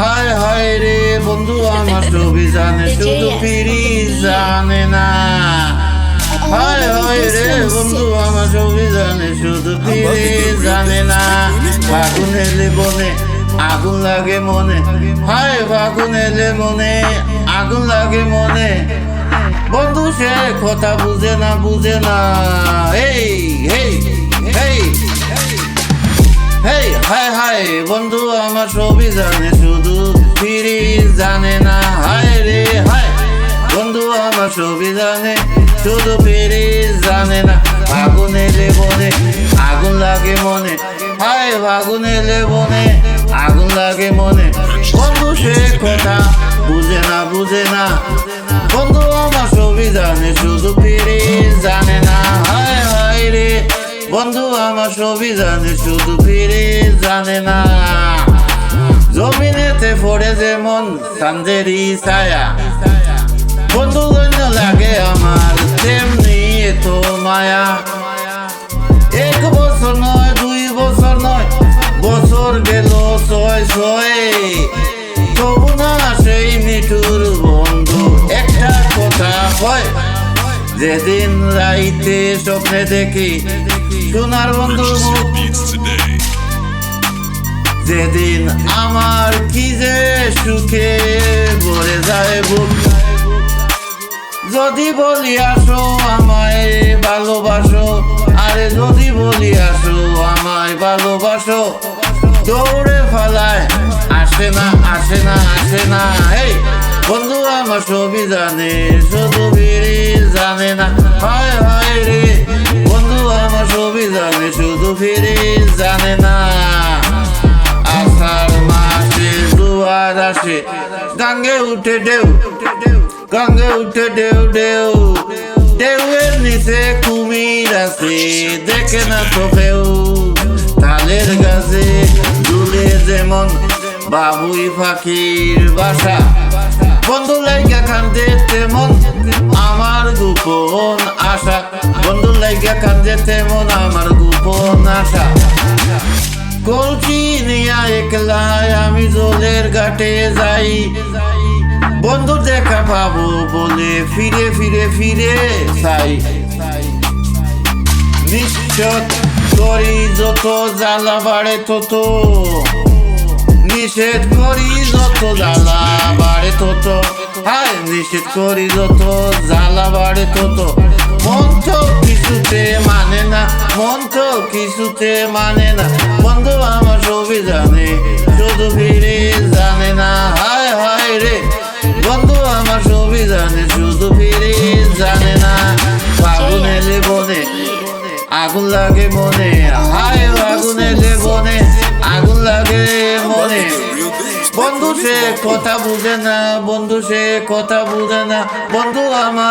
হায় হায় রে বন্ধু, আমার ছবি জানে শুধু ফিরি জানে না। হায় হায় রে বন্ধু, আমার ছবি জানে শুধু ফিরি জানে না ফাগুন বনে আগুন লাগে মনে। হায় ফাগুন এলে মনে, আগুন লাগে মনে। বন্ধু, সে কথা বুঝে না বুঝে না। এই হেই হায় হায় বন্ধু, আমার সবই জানে শুধু ফিরি জানে না। হায় রে হায় বন্ধু, আমার সবই জানে শুধু ফিরি জানে না। আগুন এলে মনে আগুন লাগে মনে। হায়, আগুন এলে বন্ধু, আমার ছবি জানে শুধু ফিরে জানে না। জমিনেতে পড়ে যেমন চান্দেরই ছায়া। বন্ধু গণ্য লাগে আমার, তেমনি এত মায়া। এক বছর নয়, দুই বছর নয়, বছর গেল ছয় ছয়। তবু না সেই মিঠুর বন্ধু, একটা কথা কয় যেদিন রাইতে স্বপ্নে দেখি সোনার বন্ধু. যেদিন আমার কি যে সুখে ভরে যায় বুক। যদি বলি আসো আমায় ভালোবাসো আরে যদি বলি আসো আমায় ভালোবাসো দৌড়ে ফেলায় আসে না আসে না আসে না। এই বন্ধু আমার ছবি জানে শুধু বিড়ি জানে না। হয় হয় রে। গাঙ্গে উঠে ঢেউ, গাঙ্গে উঠে ঢেউ ঢেউ। ঢেউয়ের নিচে কুমির আছে, দেখে না তো কেউ। তালের গাছে দূরে যেমন বাবুই পাখির বাসা। বন্ধু লাইগা কান্দে তেমন আমার গোপন আশা। বন্ধু লাইগা কান্দে তেমন আমার গোপন আশা। কলচি নিয়া একলাই আমি জলের ঘাটে যাই। বন্ধু দেখা পাবো বলে ফিরে ফিরে ফিরে চাই। নিশ্চয় করি যত জ্বালা বাড়ে তত। নিষেধ করি যত জ্বালা বাড়ে তত। হায়, নিষেধ করি যত জ্বালা বাড়ে তত। মন তো কিছুতে মানে না, মন তো কিছুতে মানে না। বন্ধু আমার ছবি জানে, শুধু ফিরে জানে না। হায় হায় রে। বন্ধু আমার ছবি জানে, শুধু ফিরে জানে না। ফাগুন এলে বনে, আগুন লাগে মনে। হায়, আগুন বনে, আগুন লাগে মনে। বন্ধু সে কথা বুঝে না, বন্ধু সে কথা বুঝে না। বন্ধু আমার